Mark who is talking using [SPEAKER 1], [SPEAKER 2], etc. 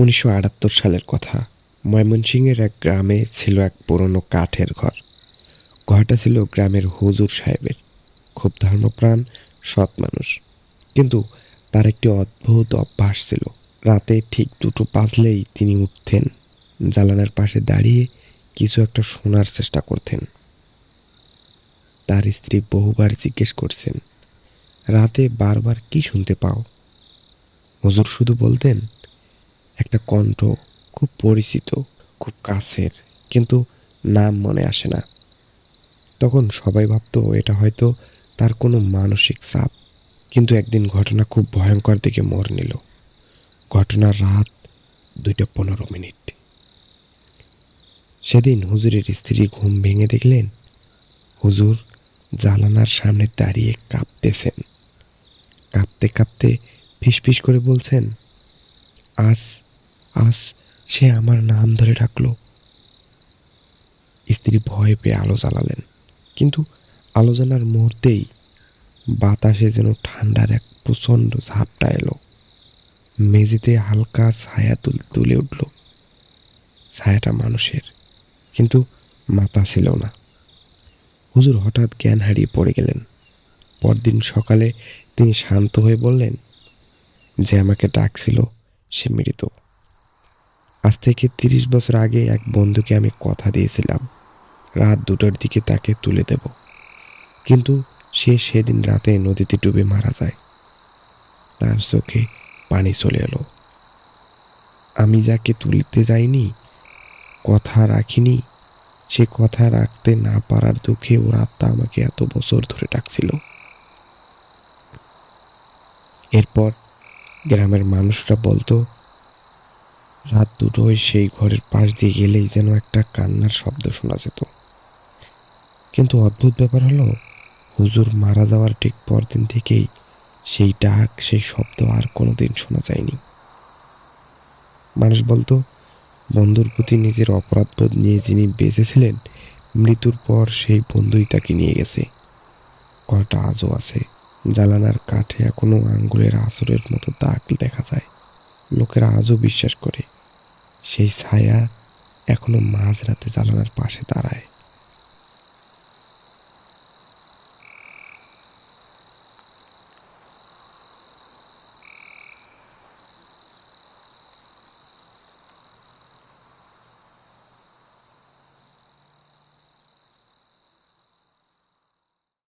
[SPEAKER 1] উনিশশো আটাত্তর সালের কথা। ময়মনসিংহের এক গ্রামে ছিল এক পুরনো কাঠের ঘর। ঘরটা ছিল গ্রামের হুজুর সাহেবের। খুব ধর্মপ্রাণ, সৎ মানুষ। কিন্তু তার একটি অদ্ভুত অভ্যাস ছিল। রাতে ঠিক দুটো বাজলেই তিনি উঠতেন। জালানার পাশে দাঁড়িয়ে কিছু একটা শোনার চেষ্টা করতেন। তার স্ত্রী বহুবার জিজ্ঞেস করছেন, রাতে বারবার কি শুনতে পাও? হুজুর শুধু বলতেন একটা কণ্ঠ, খুব পরিচিত, খুব কাছের, কিন্তু নাম মনে আসে না। তখন সবাই ভাবতো এটা হয়তো তার কোনো মানসিক চাপ, কিন্তু একদিন ঘটনা খুব ভয়ঙ্কর দিকে মোড় নিল। ঘটনার রাত দুইটা পনেরো মিনিট। সেদিন হুজুরের স্ত্রী ঘুম ভেঙে দেখলেন, হুজুর জালানার সামনে দাঁড়িয়ে কাঁপতেছেন। কাঁপতে কাঁপতে ফিসফিস করে বলছেন, আজ আজ সে আমার নাম ধরে ডাকলো। স্ত্রী ভয় পেয়ে আলো জ্বালালেন, কিন্তু আলো জ্বালার মুহূর্তেই বাতাসে যেন ঠান্ডার এক প্রচণ্ড ঝাপটা এলো। মেঝেতে হালকা ছায়া তুল, তুলে উঠল। ছায়াটা মানুষের, কিন্তু মাথা ছিল না। হুজুর হঠাৎ জ্ঞান হারিয়ে পড়ে গেলেন। পরদিন সকালে তিনি শান্ত হয়ে বললেন, যে আমাকে ডাকছিল, সে মৃত। আজ থেকে তিরিশ বছর আগে এক বন্ধুকে আমি কথা দিয়েছিলাম। রাত দুটোর দিকে তাকে তুলে দেব। কিন্তু সে সেদিন রাতে নদীতে ডুবে মারা যায়। তার চোখে পানি চলে এলো। আমি যাকে তুলতে যাইনি, কথা রাখিনি, সে কথা রাখতে না পারার দুঃখে ওর আত্মা আমাকে এত বছর ধরে ডাকছিল। এরপর গ্রামের মানুষরা বলতো রাত দুটোয় সেই ঘরের পাশ দিয়ে গেলেই যেন একটা কান্নার শব্দ শোনা যেত। কিন্তু অদ্ভুত ব্যাপার হলো, হুজুর মারা যাওয়ার ঠিক পরদিন থেকেই সেই ডাক, সেই শব্দ আর কোনোদিন শোনা যায়নি। মানুষ বলতো, বন্ধুর প্রতি নিজের অপরাধবোধ নিয়ে যিনি বেঁচেছিলেন, মৃত্যুর পর সেই বন্ধুই তাকে নিয়ে গেছে। ঘরটা আজও আছে, জ্বালানার কাঠে এখনও আঙ্গুলের আসরের মতো দাগ দেখা যায়। লোকেরা আজও বিশ্বাস করে। সেই ছায়া এখনও মাঝরাতে জ্বালানার পাশে দাঁড়ায়।